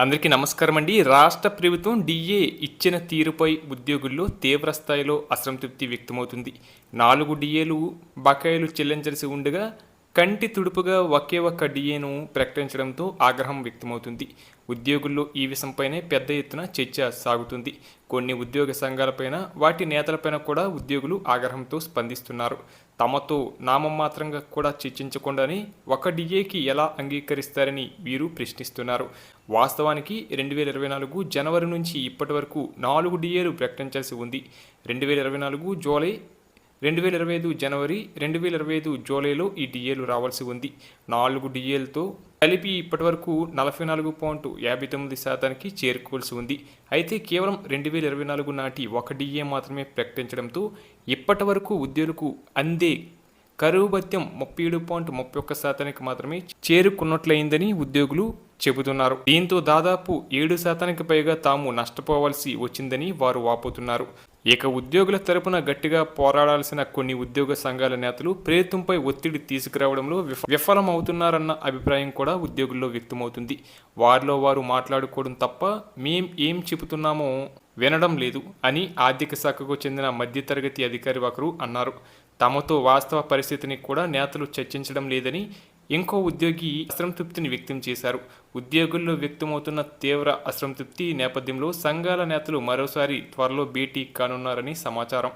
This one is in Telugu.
అందరికీ నమస్కారం అండి. రాష్ట్ర ప్రభుత్వం డిఏ ఇచ్చిన తీరుపై ఉద్యోగుల్లో తీవ్ర స్థాయిలో అసంతృప్తి వ్యక్తమవుతుంది. నాలుగు డిఏలు బకాయిలు చెల్లించాల్సి ఉండగా కంటి తుడుపుగా ఒకే ఒక్క డిఏను ప్రకటించడంతో ఆగ్రహం వ్యక్తమవుతుంది. ఉద్యోగుల్లో ఈ విషయంపైనే పెద్ద ఎత్తున చర్చ సాగుతుంది. కొన్ని ఉద్యోగ సంఘాలపైన వాటి నేతలపైన కూడా ఉద్యోగులు ఆగ్రహంతో స్పందిస్తున్నారు. తమతో నామమాత్రంగా కూడా చర్చించకుండానే ఒక డిఏకి ఎలా అంగీకరిస్తారని వీరు ప్రశ్నిస్తున్నారు. వాస్తవానికి రెండు వేల ఇరవై నాలుగు జనవరి నుంచి ఇప్పటి వరకు నాలుగు డిఏలు ప్రకటించాల్సి ఉంది. రెండు వేల ఇరవై నాలుగు జూలై రెండు వేల ఇరవై ఐదు జనవరి రెండు వేల ఇరవై ఐదు జూలైలో ఈ డిఏలు రావాల్సి ఉంది. నాలుగు డిఏలతో కలిపి ఇప్పటివరకు నలభై నాలుగు పాయింట్ యాభై తొమ్మిది శాతానికి చేరుకోవాల్సి ఉంది. అయితే కేవలం రెండు వేల ఇరవై నాలుగు నాటి ఒక డిఏ మాత్రమే ప్రకటించడంతో ఇప్పటి వరకు ఉద్యోగులకు అందే కరువు భత్యం ముప్పై ఏడు పాయింట్ ముప్పై ఒక్క శాతానికి మాత్రమే చేరుకున్నట్లయిందని ఉద్యోగులు చెబుతున్నారు. దీంతో దాదాపు ఏడు శాతానికి పైగా తాము నష్టపోవాల్సి వచ్చిందని వారు వాపోతున్నారు. ఇక ఉద్యోగుల తరపున గట్టిగా పోరాడాల్సిన కొన్ని ఉద్యోగ సంఘాల నేతలు ప్రభుత్వంపై ఒత్తిడి తీసుకురావడంలో విఫ- విఫలమవుతున్నారన్న అభిప్రాయం కూడా ఉద్యోగుల్లో వ్యక్తమవుతుంది. వారిలో వారు మాట్లాడుకోవడం తప్ప మేం ఏం చెబుతున్నామో వినడం లేదు అని ఆర్థిక శాఖకు చెందిన మధ్యతరగతి అధికారి ఒకరు అన్నారు. తమతో వాస్తవ పరిస్థితిని కూడా నేతలు చర్చించడం లేదని ఇంకో ఉద్యోగి అసంతృప్తిని వ్యక్తం చేశారు. ఉద్యోగుల్లో వ్యక్తమవుతున్న తీవ్ర అసంతృప్తి నేపథ్యంలో సంఘాల నేతలు మరోసారి త్వరలో భేటీ కానున్నారని సమాచారం.